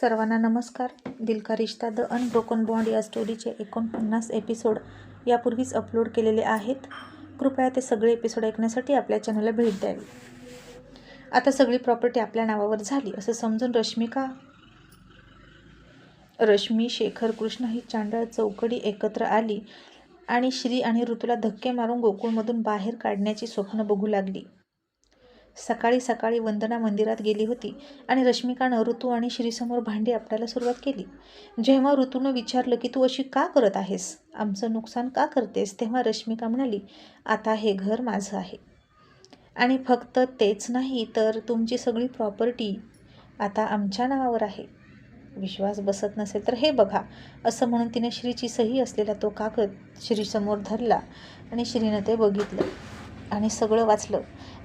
सर्वांना नमस्कार. Dil ka Rishta the unbroken bond या स्टोरीचे एकोणपन्नास एपिसोड यापूर्वीच अपलोड केलेले आहेत. कृपया ते सगळे एपिसोड ऐकण्यासाठी आपल्या चॅनलला भेट द्यावी. आता सगळी प्रॉपर्टी आपल्या नावावर झाली असं समजून रश्मिका रश्मी शेखर कृष्ण ही चांडळ चौकडी एकत्र आली आणि श्री आणि ऋतूला धक्के मारून गोकुळमधून बाहेर काढण्याची स्वप्न बघू लागली. सकाळी सकाळी वंदना मंदिरात गेली होती आणि रश्मिकानं ऋतू आणि श्रीसमोर भांडी आपटायला सुरुवात केली. जेव्हा ऋतूनं विचारलं की तू अशी का करत आहेस? आमचं नुकसान का करतेस? तेव्हा रश्मिका म्हणाली आता हे घर माझं आहे. आणि फक्त तेच नाही तर तुमची सगळी प्रॉपर्टी आता आमच्या नावावर आहे. विश्वास बसत नसेल तर हे बघा. असं म्हणून तिने श्रीची सही असलेला तो कागद श्रीसमोर धरला आणि श्रीनं ते बघितलं आणि सगळं वाचलं.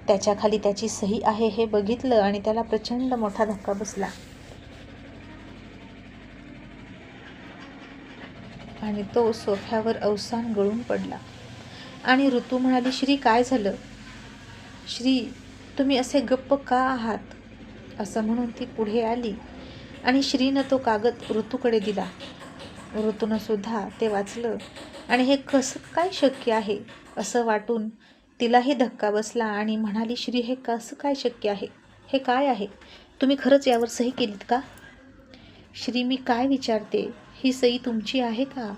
त्याच्याखाली त्याची सही आहे हे बघितलं आणि त्याला प्रचंड मोठा धक्का बसला. आणि तो सोफ्यावर अवसान गळून पडला. आणि ऋतू म्हणाली श्री काय झालं? श्री तुम्ही असे गप्प का आहात? असं म्हणून ती पुढे आली आणि श्रीनं तो कागद ऋतूकडे दिला. ऋतूनं सुद्धा ते वाचलं. आणि हे कसं काय शक्य आहे? असं वाटून तिलाही धक्का बसला आणि म्हणाली श्री हे कसं काय शक्य आहे? हे काय आहे? तुम्ही खरंच यावर सही केलीत का? श्री मी काय विचारते? ही सही तुमची आहे का?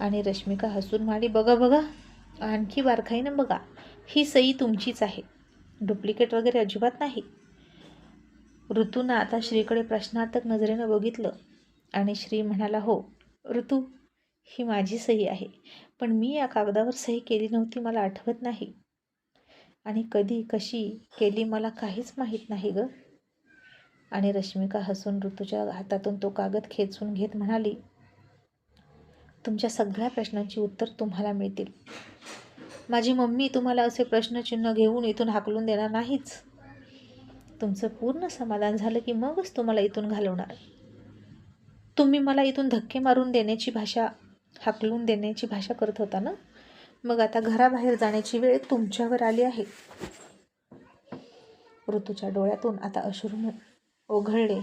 आणि रश्मिका हसून म्हणाली बघा बघा आणखी बारखाईनं बघा. ही सही तुमचीच आहे. डुप्लिकेट वगैरे अजिबात नाही. ऋतूनं आता श्रीकडे प्रश्नार्थक नजरेनं बघितलं आणि श्री म्हणाला हो ऋतू ही माझी सही आहे. पण मी या कागदावर सही केली नव्हती मला आठवत नाही. आणि कधी कशी केली मला काहीच माहीत नाही ग. आणि रश्मिका हसून ऋतूच्या हातातून तो कागद खेचून घेत म्हणाली तुमच्या सगळ्या प्रश्नांची उत्तर तुम्हाला मिळतील. माझी मम्मी तुम्हाला असे प्रश्नचिन्ह घेऊन इथून हाकलून देणार नाहीच. तुमचं पूर्ण समाधान झालं की मगच तुम्हाला इथून घालवणार. तुम्ही मला इथून धक्के मारून देण्याची भाषा हाकलून देण्याची भाषा करत होता ना? मग आता घराबाहेर जाण्याची वेळ तुमच्यावर आली आहे. ऋतूच्या डोळ्यातून आता अश्रू ओघळले.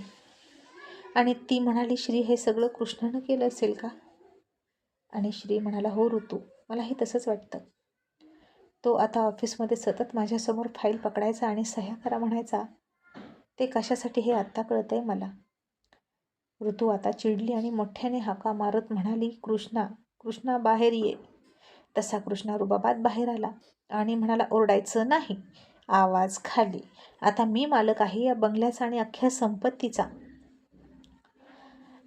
आणि ती म्हणाली श्री हे सगळं कृष्णानं केलं असेल का? आणि श्री म्हणाला हो ऋतू मला हे तसंच वाटतं. तो आता ऑफिसमध्ये सतत माझ्यासमोर फाईल पकडायचा आणि सह्या करा म्हणायचा. ते कशासाठी हे आत्ता कळतं आहे मला? ऋतू आता चिडली आणि मोठ्याने हाका मारत म्हणाली कृष्णा कृष्णा बाहेर ये. तसा कृष्णा रुबाबात बाहेर आला आणि म्हणाला ओरडायचं नाही आवाज खाली. आता मी मालक आहे या बंगल्याचा आणि अख्ख्या संपत्तीचा.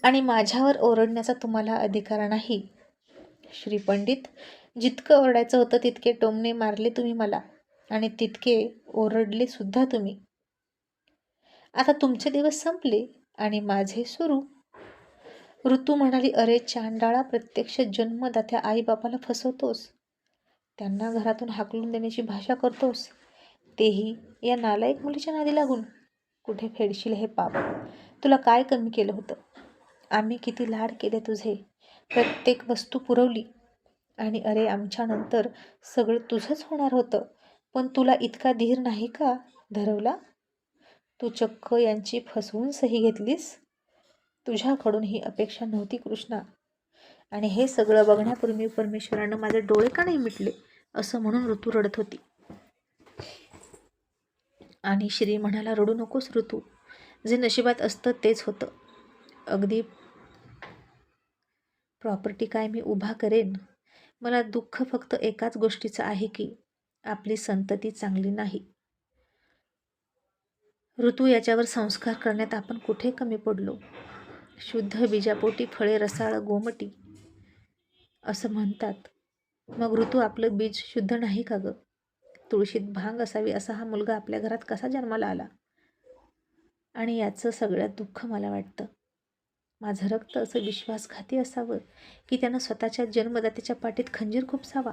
आणि माझ्यावर ओरडण्याचा तुम्हाला अधिकार नाही. श्री पंडित जितकं ओरडायचं होतं तितके टोमणे मारले तुम्ही मला आणि तितके ओरडले सुद्धा तुम्ही. आता तुमचे दिवस संपले आणि माझे सुरू ऋतू म्हणाली अरे चांडाळा प्रत्यक्ष जन्मदात्या आईबापाला फसवतोस. त्यांना घरातून हाकलून देण्याची भाषा करतोस. तेही या नालायक मुलीच्या नादी लागून. कुठे फेडशील हे पाप? तुला काय कमी केलं होतं? आम्ही किती लाड केले तुझे. प्रत्येक वस्तू पुरवली. आणि अरे आमच्यानंतर सगळं तुझंच होणार होतं. पण तुला इतका धीर नाही का धरवला? तू चक्क यांची फसवून सही घेतलीस? तुझ्याकडून ही अपेक्षा नव्हती कृष्णा. आणि हे सगळं बघण्यापूर्वी परमेश्वरानं माझे डोळे का नाही मिटले असं म्हणून ऋतू रडत होती. आणि श्री म्हणाला रडू नकोस ऋतू. जे नशिबात असतं तेच होतं. अगदी प्रॉपर्टी काय मी उभा करेन? मला दुःख फक्त एकाच गोष्टीचं आहे की आपली संतती चांगली नाही. ऋतू याच्यावर संस्कार करण्यात आपण कुठे कमी पडलो? शुद्ध बीजापोटी फळे रसाळ गोमटी असं म्हणतात. मग ऋतू आपलं बीज शुद्ध नाही का गं? तुळशीत भांग असावी असा हा मुलगा आपल्या घरात कसा जन्माला आला? आणि याचं सगळ्यात दुःख मला वाटतं. माझं रक्त असं विश्वासघाती असावं की त्यानं स्वतःच्या जन्मदात्याच्या पाठीत खंजीर खुपसावा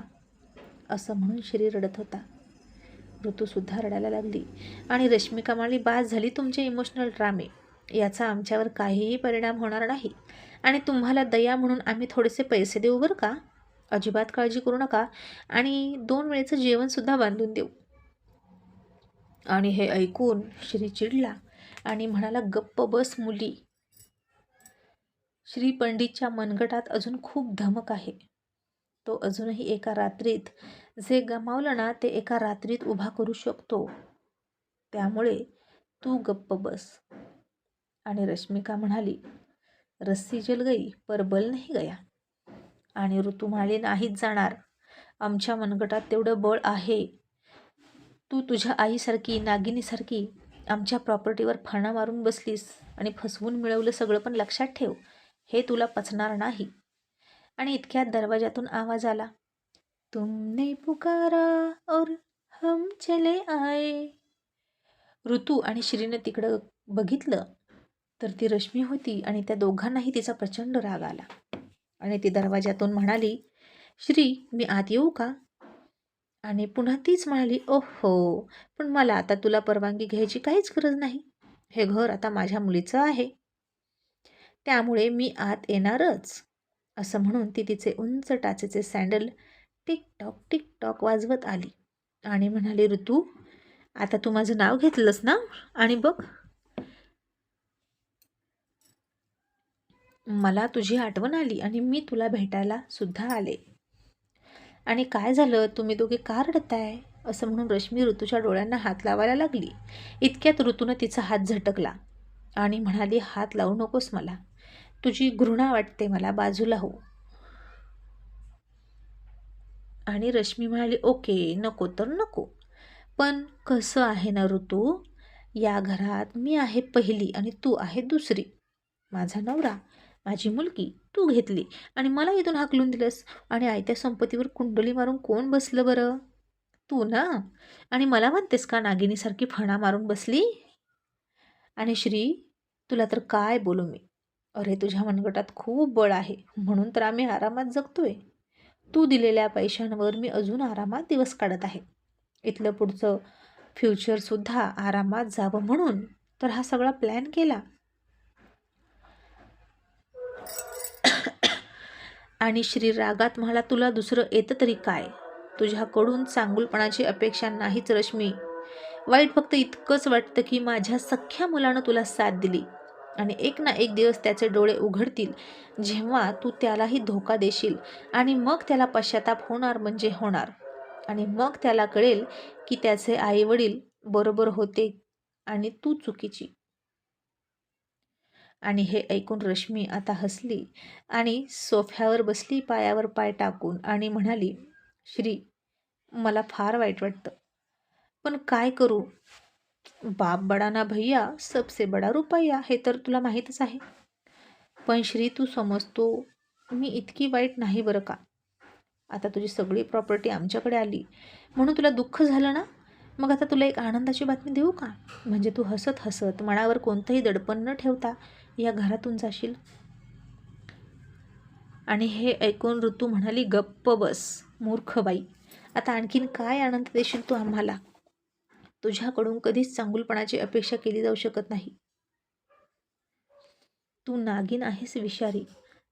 असं म्हणून श्री रडत होता. ऋतूसुद्धा रडायला लागली. आणि रश्मिका म्हणाली बाद झाली तुमचे इमोशनल ड्रामे याचा आमच्यावर काहीही परिणाम होणार नाही. आणि तुम्हाला दया म्हणून आम्ही थोडेसे पैसे देऊ बरं का? अजिबात काळजी करू नका. आणि दोन वेळेचं जेवणसुद्धा बांधून देऊ. आणि हे ऐकून श्री चिडला आणि म्हणाला गप्प बस मुली. श्री पंडितच्या मनगटात अजून खूप धमक आहे. तो अजूनही एका रात्रीत जे गमावलं ना ते एका रात्रीत उभा करू शकतो. त्यामुळे तू गप्प बस. आणि रश्मिका म्हणाली रस्सी जल गई पर बल नाही गया. आणि ऋतू म्हणाली नाहीच जाणार. आमच्या मनगटात तेवढं बळ आहे. तू तुझ्या आईसारखी नागिनीसारखी आमच्या प्रॉपर्टीवर फणा मारून बसलीस आणि फसवून मिळवलं सगळं पण लक्षात ठेव. हे तुला पचणार नाही. आणि इतक्यात दरवाजातून आवाज आला तुमने पुकारा और हम चले आए. ऋतू आणि श्रीनं तिकडं बघितलं तर ती रश्मी होती आणि त्या दोघांनाही तिचा प्रचंड राग आला. आणि ती दरवाजातून म्हणाली श्री मी आत येऊ का? आणि पुन्हा तीच म्हणाली ओहो पण मला आता तुला परवानगी घ्यायची काहीच गरज नाही. हे घर आता माझ्या मुलीचं आहे. त्यामुळे मी आत येणारच. असं म्हणून ती तिचे उंच टाचेचे सँडल टिकटॉक टिकटॉक वाजवत आली आणि म्हणाली ऋतू आता तू माझं नाव घेतलंस ना? आणि बघ. मला तुझी आठवण आली आणि मी तुला भेटायला सुद्धा आले. आणि काय झालं? तुम्ही दोघे का रडताय? असं म्हणून रश्मी ऋतूच्या डोळ्यांना हात लावायला लागली. इतक्यात ऋतूनं तिचा हात झटकला आणि म्हणाली हात लावू नकोस मला. तुझी घृणा वाटते मला बाजूला हो. आणि रश्मी म्हणाली ओके नको तर नको. पण कसं आहे ना ऋतू या घरात मी आहे पहिली आणि तू आहे दुसरी. माझा नवरा माझी मुलगी तू घेतली आणि मला इथून हाकलून दिलंस. आणि आयत्या संपत्तीवर कुंडली मारून कोण बसलं बरं? तू ना? आणि मला म्हणतेस का नागिनीसारखी फणा मारून बसली? आणि श्री तुला तर काय बोलू मी? अरे तुझ्या मनगटात खूप बळ आहे. म्हणून तर आम्ही आरामात जगतोय. तू दिलेल्या पैशांवर मी अजून आरामात दिवस काढत आहे. इथलं पुढचं फ्युचरसुद्धा आरामात जावं म्हणून तर हा सगळा प्लॅन केला. आणि श्री रागात मला तुला दुसरं येतं तरी काय? तुझ्याकडून चांगुलपणाची अपेक्षा नाहीच रश्मी. वाईट फक्त इतकंच वाटतं की माझ्या सख्या मुलानं तुला साथ दिली. आणि एक ना एक दिवस त्याचे डोळे उघडतील. जेव्हा तू त्यालाही धोका देशील आणि मग त्याला पश्चाताप होणार म्हणजे होणार. आणि मग त्याला कळेल की त्याचे आईवडील बरोबर होते आणि तू चुकीची. आणि हे ऐकून रश्मी आता हसली आणि सोफ्यावर बसली पायावर पाय टाकून आणि म्हणाली श्री मला फार वाईट वाटतं. पण काय करू? बाप बडा ना भैया सबसे बडा रुपया हे तर तुला माहीतच आहे. पण श्री तू समजतो मी इतकी वाईट नाही बरं का? आता तुझी सगळी प्रॉपर्टी आमच्याकडे आली. म्हणून तुला दुःख झालं ना? मग आता तुला एक आनंदाची बातमी देऊ का? म्हणजे तू हसत हसत मनावर कोणतंही दडपण न ठेवता या घरातून जाशील. आणि हे ऐकून ऋतू म्हणाली गप्प बस मूर्ख बाई. आता आणखीन काय आनंद देशील तू आम्हाला? तुझ्याकडून कधीच चांगुलपणाची अपेक्षा केली जाऊ शकत नाही. तू नागिन आहेस विषारी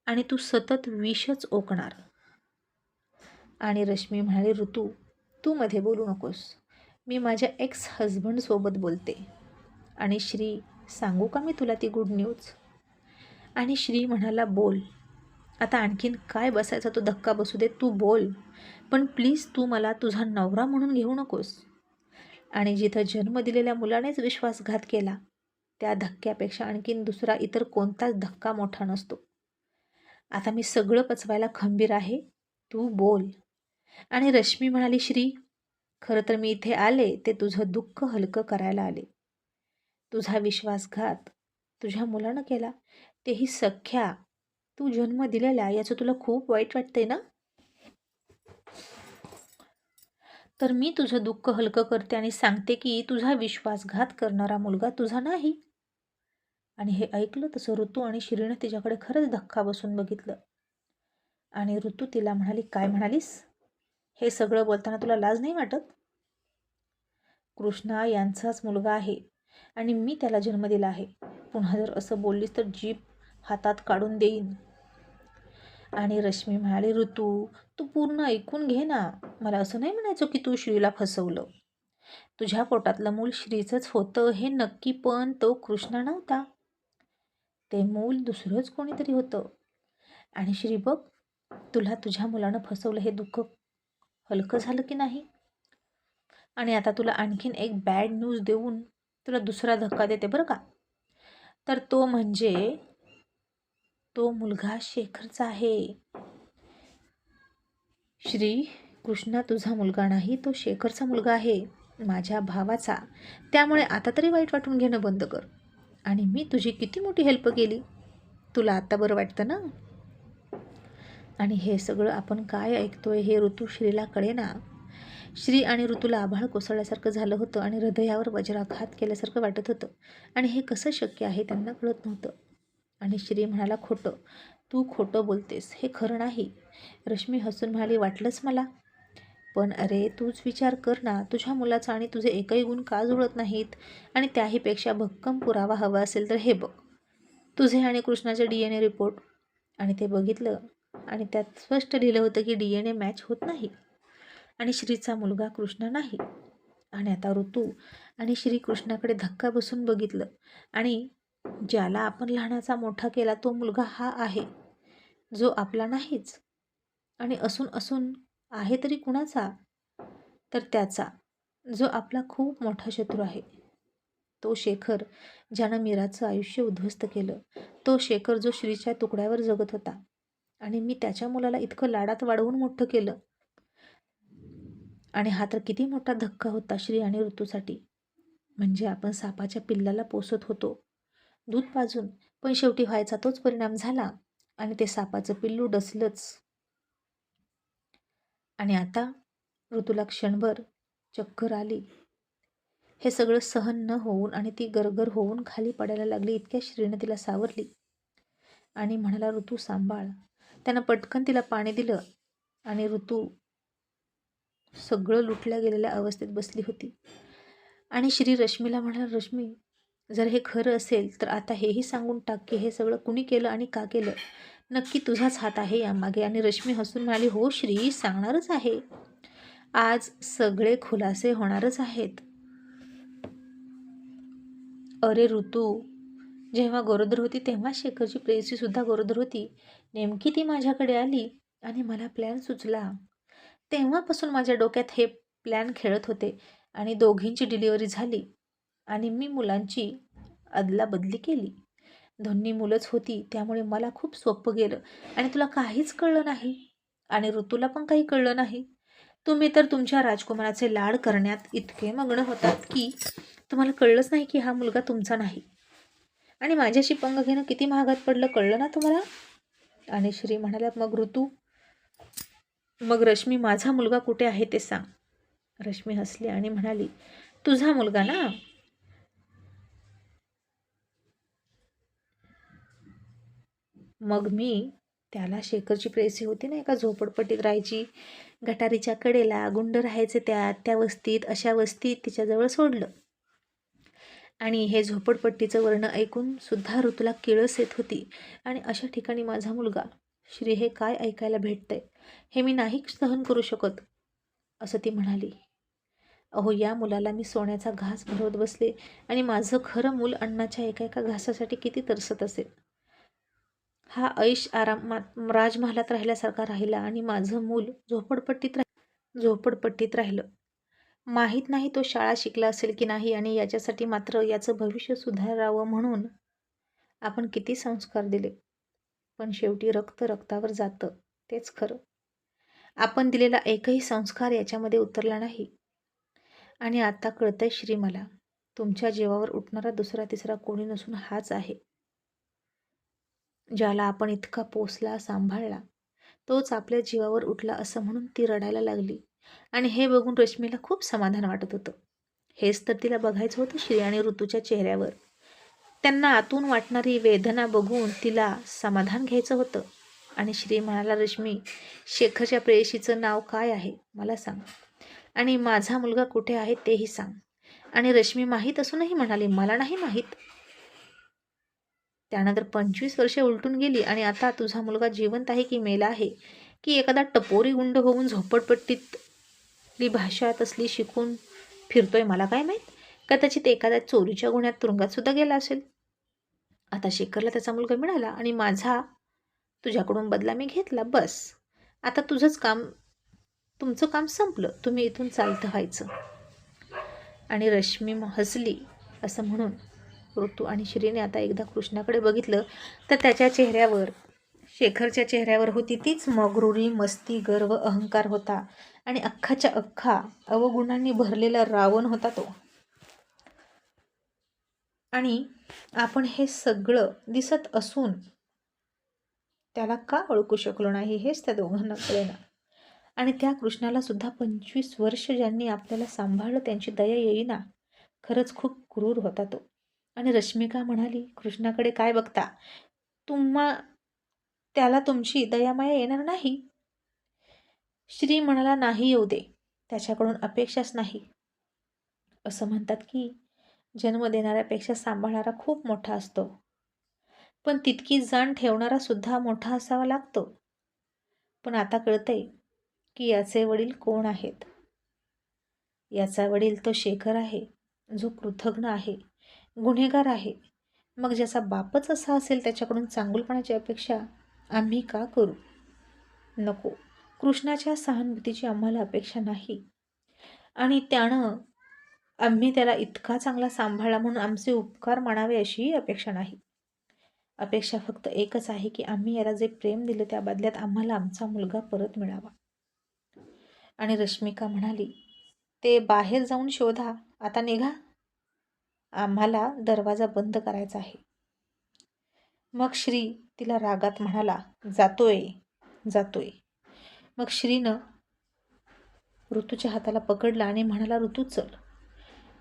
आणि तू सतत विषच ओकणार. आणि रश्मी म्हणाली ऋतू तू मध्ये बोलू नकोस. मी माझ्या एक्स हजबंडसोबत बोलते. आणि श्री सांगू का मी तुला ती गुड न्यूज आणि श्री म्हणाला बोल. आता आणखीन काय बसायचा तो धक्का बसू दे तू बोल. पण प्लीज तू मला तुझा नवरा म्हणून घेऊ नकोस. आणि जिथं जन्म दिलेल्या मुलानेच विश्वासघात केला त्या धक्क्यापेक्षा आणखीन दुसरा इतर कोणताच धक्का मोठा नसतो. आता मी सगळं पचवायला खंबीर आहे तू बोल. आणि रश्मी म्हणाली श्री खरं तर मी इथे आले ते तुझं दुःख हलकं करायला आले. तुझा विश्वासघात तुझ्या मुलानं केला तेही सख्या. तू जन्म दिलेला याचं तुला खूप वाईट वाटतंय ना? तर मी तुझं दुःख हलकं करते आणि सांगते की तुझा विश्वासघात करणारा मुलगा तुझा नाही. आणि हे ऐकलं तसं ऋतू आणि शिरीनं तिच्याकडे खरंच धक्का बसून बघितलं. आणि ऋतू तिला म्हणाली काय म्हणालीस? हे सगळं बोलताना तुला लाज नाही वाटत? कृष्णा यांचाच मुलगा आहे आणि मी त्याला जन्म दिला आहे. पुन्हा जर असं बोललीस तर जीप हातात काढून देईन. आणि रश्मी म्हणाली ऋतू तू पूर्ण ऐकून घे ना. मला असं नाही म्हणायचं की तू श्रीला फसवलं. तुझ्या पोटातलं मूल श्रीचंच होतं हे नक्की पण तो कृष्ण नव्हता. ते मूल दुसरंच कोणीतरी होतं. आणि श्री बघ तुला तुझ्या मुलानं फसवलं हे दुःख हलकं झालं की नाही? आणि आता तुला आणखीन एक बॅड न्यूज देऊन तुला दुसरा धक्का देते बरं का? तर तो म्हणजे तो मुलगा शेखरचा आहे. श्री कृष्णा तुझा मुलगा नाही तो शेखरचा मुलगा आहे माझ्या भावाचा. त्यामुळे आता तरी वाईट वाटून घेणं बंद कर. आणि मी तुझी किती मोठी हेल्प केली? तुला आता बरं वाटतं ना? आणि हे सगळं आपण काय ऐकतोय हे ऋतू श्रीला कळेना. श्री आणि ऋतूला आभाळ कोसळल्यासारखं झालं होतं आणि हृदयावर वज्राघात केल्यासारखं वाटत होतं. आणि हे कसं शक्य आहे त्यांना कळत नव्हतं. आणि श्री म्हणाला खोटं. तू खोटं बोलतेस. हे खरं नाही. रश्मी हसून म्हणाली वाटलंच मला. पण अरे तूच विचार कर ना. तुझ्या मुलाचा आणि तुझे एकही गुण का जुळत नाहीत? आणि त्याहीपेक्षा भक्कम पुरावा हवा असेल तर हे बघ. तुझे आणि कृष्णाचे डी एन ए रिपोर्ट. आणि ते बघितलं. आणि त्यात स्पष्ट लिहिलं होतं की डी एन ए मॅच होत नाही. आणि श्रीचा मुलगा कृष्ण नाही. आणि आता ऋतू आणि श्रीकृष्णाकडे धक्का बसून बघितलं. आणि ज्याला आपण लहानाचा मोठा केला तो मुलगा हा आहे. जो आपला नाहीच. आणि असून असून आहे तरी कुणाचा? तर त्याचा जो आपला खूप मोठा शत्रू आहे. तो शेखर ज्यानं मीराचं आयुष्य उद्ध्वस्त केलं. तो शेखर जो श्रीच्या तुकड्यावर जगत होता. आणि मी त्याच्या मुलाला इतकं लाडात वाढवून मोठं केलं. आणि हा तर किती मोठा धक्का होता श्री आणि ऋतूसाठी. म्हणजे आपण सापाच्या पिल्लाला पोसत होतो. दूध पाजून पण शेवटी व्हायचा तोच परिणाम झाला आणि ते सापाचं पिल्लू डसलंच. आणि आता ऋतूला क्षणभर चक्कर आली. हे सगळं सहन न होऊन आणि ती गरगर होऊन खाली पडायला लागली इतक्या श्रीनं तिला सावरली. आणि म्हणाला ऋतू सांभाळ. त्यानं पटकन तिला पाणी दिलं आणि ऋतू सगळं लुटल्या गेलेल्या अवस्थेत बसली होती. आणि श्री रश्मीला म्हणाला रश्मी जर हे खरं असेल तर आता हेही सांगून टाक की हे सगळं कुणी केलं आणि का केलं. नक्की तुझाच हात आहे यामागे आणि रश्मी हसून म्हणाली हो श्री सांगणारच आहे. आज सगळे खुलासे होणारच आहेत. अरे ऋतू जेव्हा गरोदर होती तेव्हा शेखरची प्रेयसीसुद्धा गरोदर होती. नेमकी ती माझ्याकडे आली आणि मला प्लॅन सुचला. तेव्हापासून माझ्या डोक्यात हे प्लॅन खेळत होते आणि दोघींची डिलिव्हरी झाली. आणि मी मुलांची अदलाबदली केली. दोन्ही मुलंच होती त्यामुळे मला खूप सोपं गेलं. आणि तुला काहीच कळलं नाही. आणि ऋतूला पण काही कळलं नाही. तुम्ही तर तुमच्या राजकुमाराचे लाड करण्यात इतके मग्न होतात की तुम्हाला कळलंच नाही की हा मुलगा तुमचा नाही. आणि माझ्याशी पंग घेणं किती महागात पडलं कळलं ना तुम्हाला? आणि श्री म्हणाल्या मग ऋतू मग रश्मी माझा मुलगा कुठे आहे ते सांग. रश्मी हसली आणि म्हणाली तुझा मुलगा ना? मग मी त्याला शेखरची प्रेसी होती ना एका झोपडपट्टीत राहायची गटारीच्या कडेला गुंड राहायचे त्या त्या वस्तीत अशा वस्तीत तिच्याजवळ सोडलं. आणि हे झोपडपट्टीचं वर्ण ऐकून सुद्धा ऋतूला किळस येत होती. आणि अशा ठिकाणी माझा मुलगा श्री हे काय ऐकायला भेटतंय हे मी नाही सहन करू शकत असं ती म्हणाली. अहो या मुलाला मी सोन्याचा घास भरवत बसले आणि माझं खरं मूल अन्नाच्या एका एका घासासाठी किती तरसत असेल. हा ऐश आरामात राजमहालात राहिल्यासारखा राहिला आणि माझं मूल झोपडपट्टीत राह झोपडपट्टीत राहिलं. माहीत नाही तो शाळा शिकला असेल की नाही आणि याच्यासाठी मात्र याचं भविष्य सुधारावं म्हणून आपण किती संस्कार दिले. पण शेवटी रक्त रक्तावर जातं तेच खरं. आपण दिलेला एकही संस्कार याच्यामध्ये उतरला नाही. आणि आता कळतंय श्री मला तुमच्या जीवावर उठणारा दुसरा तिसरा कोणी नसून हाच आहे. ज्याला आपण इतका पोसला सांभाळला तोच आपल्या जीवावर उठला असं म्हणून ती रडायला लागली. आणि हे बघून रश्मीला खूप समाधान वाटत होतं. हेच तर तिला बघायचं होतं श्री आणि ऋतूच्या चेहऱ्यावर. त्यांना आतून वाटणारी वेदना बघून तिला समाधान घ्यायचं होतं. आणि श्री म्हणाला रश्मी शेखरच्या प्रेयशीचं नाव काय आहे? मला सांग. आणि माझा मुलगा कुठे आहे तेही सांग. आणि रश्मी माहीत असूनही म्हणाली मला नाही माहीत. त्यानंतर पंचवीस वर्षे उलटून गेली आणि आता तुझा मुलगा जिवंत आहे की मेला आहे की एखादा टपोरी गुंड होऊन झोपडपट्टीतली भाषा तसली शिकून फिरतोय मला काय माहीत? कदाचित एखाद्या चोरीच्या गुन्ह्यात तुरुंगात सुद्धा गेला असेल. आता शेखरला त्याचा मुलगा मिळाला आणि माझा तुझ्याकडून बदला मी घेतला बस. आता तुझंच काम तुमचं काम संपलं. तुम्ही इथून चालतं व्हायचं. आणि रश्मी हसली असं म्हणून ऋतू आणि श्रीने आता एकदा कृष्णाकडे बघितलं तर त्याच्या चेहऱ्यावर शेखरच्या चेहऱ्यावर होती तीच मगरुरी मस्ती गर्व अहंकार होता. आणि अख्खाच्या अख्खा अवगुणांनी भरलेला रावण होता तो. आणि आपण हे सगळं दिसत असून त्याला का ओळखू शकलो नाही हेच त्या दोघांना कळेना. आणि त्या कृष्णाला सुद्धा पंचवीस वर्ष ज्यांनी आपल्याला सांभाळलं त्यांची दया येईना खरंच खूप क्रूर होता तो. आणि रश्मिका म्हणाली कृष्णाकडे काय बघता? तुम्हा त्याला तुमची दयामाया येणार नाही? श्री म्हणाला नाही येऊ दे त्याच्याकडून अपेक्षाच नाही. असं म्हणतात की जन्म देणाऱ्यापेक्षा सांभाळणारा खूप मोठा असतो. पण तितकी जाण ठेवणारा सुद्धा मोठा असावा लागतो. पण आता कळतंय की याचे वडील कोण आहेत? याचा वडील तो शेखर आहे जो कृतज्ञ आहे. गुन्हेगार आहे. मग ज्याचा बापच असा असेल त्याच्याकडून चांगुलपणाची अपेक्षा आम्ही का करू? नको. कृष्णाच्या सहानुभूतीची आम्हाला अपेक्षा नाही. आणि त्यानं आम्ही त्याला इतका चांगला सांभाळला म्हणून आमचे उपकार मानावे अशीही अपेक्षा नाही. अपेक्षा फक्त एकच आहे की आम्ही याला जे प्रेम दिलं त्या बदल्यात आम्हाला आमचा मुलगा परत मिळावा. आणि रश्मिका म्हणाली ते बाहेर जाऊन शोधा. आता निघा. आम्हाला दरवाजा बंद करायचा आहे. मग श्री तिला रागात म्हणाला जातोय जातोय. मग श्रीनं ऋतूच्या हाताला पकडला आणि म्हणाला ऋतू चल.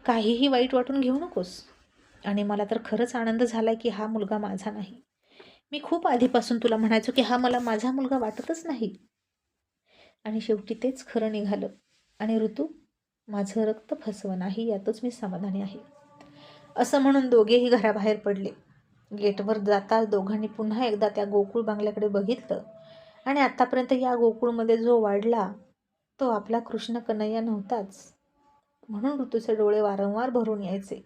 काहीही वाईट वाटून घेऊ नकोस. आणि मला तर खरंच आनंद झाला की हा मुलगा माझा नाही. मी खूप आधीपासून तुला म्हणायचो की हा मला माझा मुलगा वाटतच नाही. आणि शेवटी तेच खरं निघालं. आणि ऋतू माझं रक्त फसवं नाही यातच मी समाधानी आहे. असं म्हणून दोघेही घराबाहेर पडले. गेटवर जाताच दोघांनी पुन्हा एकदा त्या गोकुळ बांगल्याकडे बघितलं आणि आत्तापर्यंत या गोकुळमध्ये जो वाढला तो आपला कृष्ण कन्हैया नव्हताच. म्हणून ऋतूचे डोळे वारंवार भरून यायचे.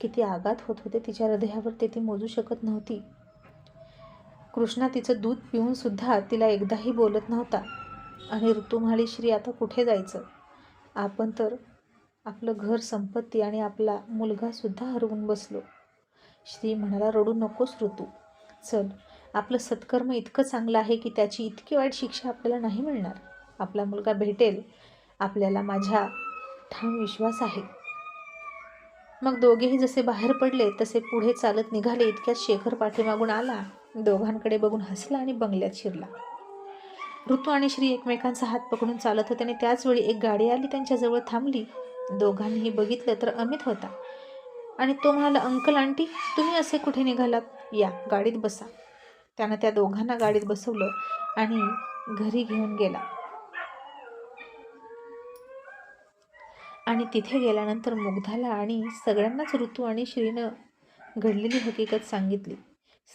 किती आघात होत होते तिच्या हृदयावर ते ती मोजू शकत नव्हती. कृष्णा तिचं दूध पिऊन सुद्धा तिला एकदाही बोलत नव्हता. आणि ऋतू म्हणाली श्री आता कुठे जायचं? आपण तर आपलं घर संपत्ती आणि आपला मुलगासुद्धा हरवून बसलो. श्री म्हणाला रडू नकोस ऋतू. चल आपलं सत्कर्म इतकं चांगलं आहे की त्याची इतकी वाईट शिक्षा आपल्याला नाही मिळणार. आपला मुलगा भेटेल आपल्याला माझ्या ठाम विश्वास आहे. मग दोघेही जसे बाहेर पडले तसे पुढे चालत निघाले इतक्यात शेखर पाठीमागून आला दोघांकडे बघून हसला आणि बंगल्यात शिरला. ऋतू आणि श्री एकमेकांचा हात पकडून चालत होते आणि त्याचवेळी एक गाडी आली त्यांच्याजवळ थांबली. दोघांनीही बघितलं तर अमित होता. आणि तो म्हणाला अंकल आंटी तुम्ही असे कुठे निघालात? या गाडीत बसा. त्यानं त्या दोघांना गाडीत बसवलं आणि घरी घेऊन गेला. आणि तिथे गेल्यानंतर मुग्धाला आणि सगळ्यांनाच ऋतू आणि श्रीनं घडलेली हकीकत सांगितली.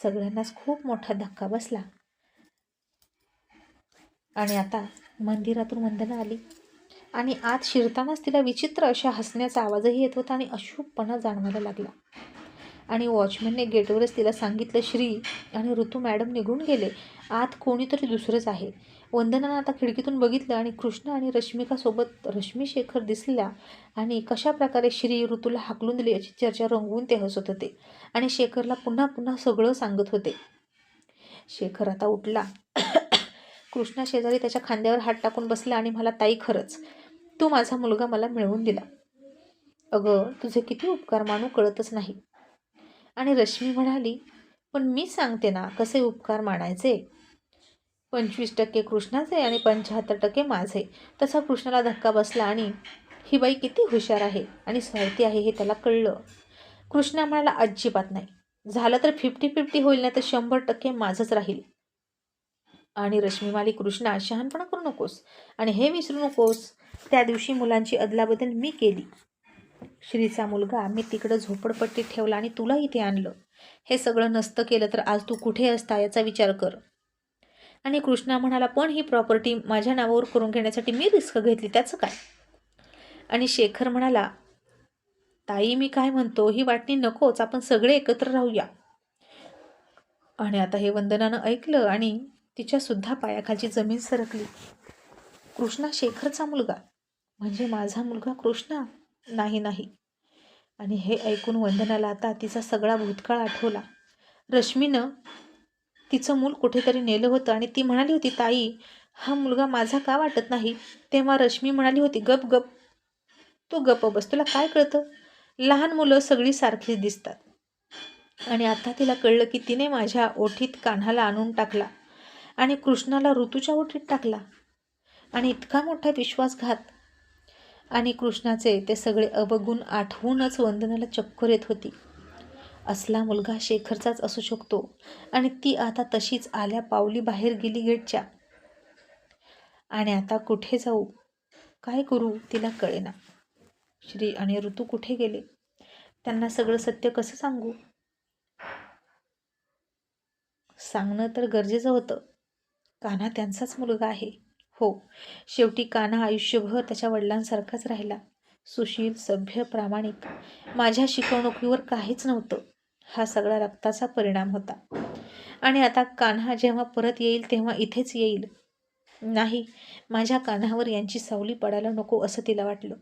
सगळ्यांनाच खूप मोठा धक्का बसला. आणि आता मंदिरातून वंदना आली. आणि आत शिरतानाच तिला विचित्र अशा हसण्याचा आवाजही येत होता आणि अशुभपणा जाणवायला लागला. आणि वॉचमॅनने गेटवरच तिला सांगितलं श्री आणि ऋतू मॅडम निघून गेले. आत कोणीतरी दुसरंच आहे. वंदनानं आता खिडकीतून बघितलं आणि कृष्ण आणि रश्मिकासोबत रश्मी शेखर दिसल्या आणि कशा प्रकारे श्री ऋतूला हाकलून दिली याची चर्चा रंगवून ते हसत होते आणि शेखरला पुन्हा पुन्हा सगळं सांगत होते. शेखर आता उठला. कृष्णा शेजारी त्याच्या खांद्यावर हात टाकून बसला आणि मला ताई खरंच. तू माझा मुलगा मला मिळवून दिला. अगं तुझे किती उपकार मानू कळतच नाही. आणि रश्मी म्हणाली पण मी सांगते ना कसे उपकार मानायचे? पंचवीस टक्के कृष्णाचे आणि पंच्याहत्तर टक्के माझे. तसा कृष्णाला धक्का बसला आणि ही बाई किती हुशार आहे आणि स्वार्थी आहे हे त्याला कळलं. कृष्णा म्हणाला अजिबात नाही. झालं तर फिफ्टी फिफ्टी होईल ना तर शंभर टक्के माझंच राहील. आणि रश्मीमाली कृष्णा शहाणपणा करू नकोस. आणि हे विसरू नकोस. त्या दिवशी मुलांची अदलाबदल मी केली. श्रीचा मुलगा मी तिकडं झोपडपट्टीत ठेवला आणि तुला इथे आणलं. हे सगळं नसतं केलं तर आज तू कुठे असता याचा विचार कर. आणि कृष्णा म्हणाला पण ही प्रॉपर्टी माझ्या नावावर करून घेण्यासाठी मी रिस्क घेतली त्याचं काय? आणि शेखर म्हणाला ताई मी काय म्हणतो? ही वाटणी नकोच. आपण सगळे एकत्र राहूया. आणि आता हे वंदनानं ऐकलं आणि तिच्यासुद्धा पायाखालची जमीन सरकली. कृष्णा शेखरचा मुलगा. म्हणजे माझा मुलगा कृष्णा? नाही नाही. आणि हे ऐकून वंदनाला आता तिचा सगळा भूतकाळ आठवला. रश्मीनं तिचं मूल कुठेतरी नेलं होतं आणि ती म्हणाली होती ताई हा मुलगा माझा का वाटत नाही? तेव्हा रश्मी म्हणाली होती गप गप. तू गप बस तुला काय कळतं? लहान मुलं सगळी सारखीच दिसतात. आणि आता तिला कळलं की तिने माझ्या ओठीत कान्हाला आणून टाकला. आणि कृष्णाला ऋतूच्या ओटीत टाकला. आणि इतका मोठा विश्वासघात. आणि कृष्णाचे ते सगळे अवगुण आठवूनच वंदनाला चक्कर येत होती. असला मुलगा शेखरचाच असू शकतो आणि ती आता तशीच आल्या पावली बाहेर गेली गेटच्या. आणि आता कुठे जाऊ? काय करू तिला कळेना. श्री आणि ऋतू कुठे गेले? त्यांना सगळं सत्य कसं सांगू? सांगणं तर गरजेचं होतं. कान्हा त्यांचाच मुलगा आहे. हो शेवटी कान्हा आयुष्यभर त्याच्या वडिलांसारखाच राहिला. सुशील सभ्य प्रामाणिक. माझ्या शिकवणुकीवर काहीच नव्हतं. हा सगळा रक्ताचा परिणाम होता. आणि आता कान्हा जेव्हा परत येईल तेव्हा इथेच येईल. नाही माझ्या कान्हावर यांची सावली पडायला नको असं तिला वाटलं.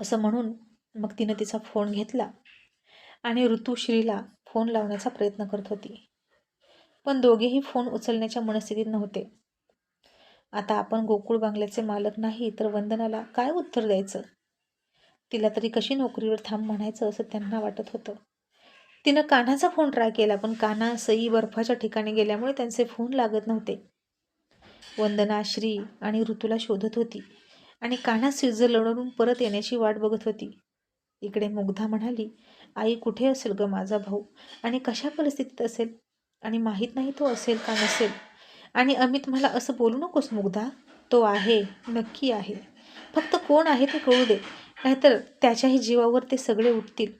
असं म्हणून मग तिनं तिचा फोन घेतला आणि ऋतुश्रीला फोन लावण्याचा प्रयत्न करत होती. पण दोघेही फोन उचलण्याच्या मनस्थितीत नव्हते. आता आपण गोकुळ बांगल्याचे मालक नाही तर वंदनाला काय उत्तर द्यायचं? तिला तरी कशी नोकरीवर थांब म्हणायचं असं त्यांना वाटत होतं. तिनं कान्हाचा फोन ट्राय केला पण कान्हा सई बर्फाच्या ठिकाणी गेल्यामुळे त्यांचे फोन लागत नव्हते. वंदना श्री आणि ऋतूला शोधत होती आणि कान्हा स्वित्झर्लंडवरून परत येण्याची वाट बघत होती. इकडे मुग्धा म्हणाली आई कुठे असेल ग माझा भाऊ? आणि कशा परिस्थितीत असेल? आणि माहीत नाही तो असेल का नसेल. आणि अमित मला असं बोलू नकोस मुग्धा. तो आहे नक्की आहे. फक्त कोण आहे ते कळू दे नाहीतर त्याच्याही जीवावर ते सगळे उठतील.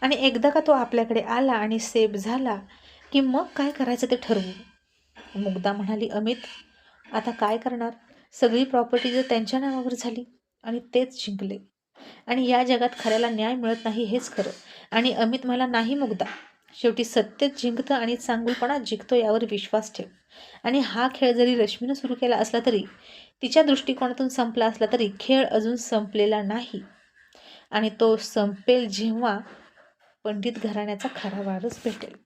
आणि एकदा का तो आपल्याकडे आला आणि सेफ झाला की मग काय करायचं ते ठरवू? मुग्धा म्हणाली अमित आता काय करणार? सगळी प्रॉपर्टी जर त्यांच्या नावावर झाली आणि तेच जिंकले. आणि या जगात खऱ्याला न्याय मिळत नाही हेच खरं. आणि अमित मला नाही मुग्धा. शेवटी सत्यच जिंकतं आणि चांगुलपणा जिंकतो यावर विश्वास ठेव. आणि हा खेळ जरी रश्मीनं सुरू केला असला तरी तिच्या दृष्टिकोनातून संपला असला तरी खेळ अजून संपलेला नाही. आणि तो संपेल जेव्हा पंडित घराण्याचा खरा वारस भेटेल.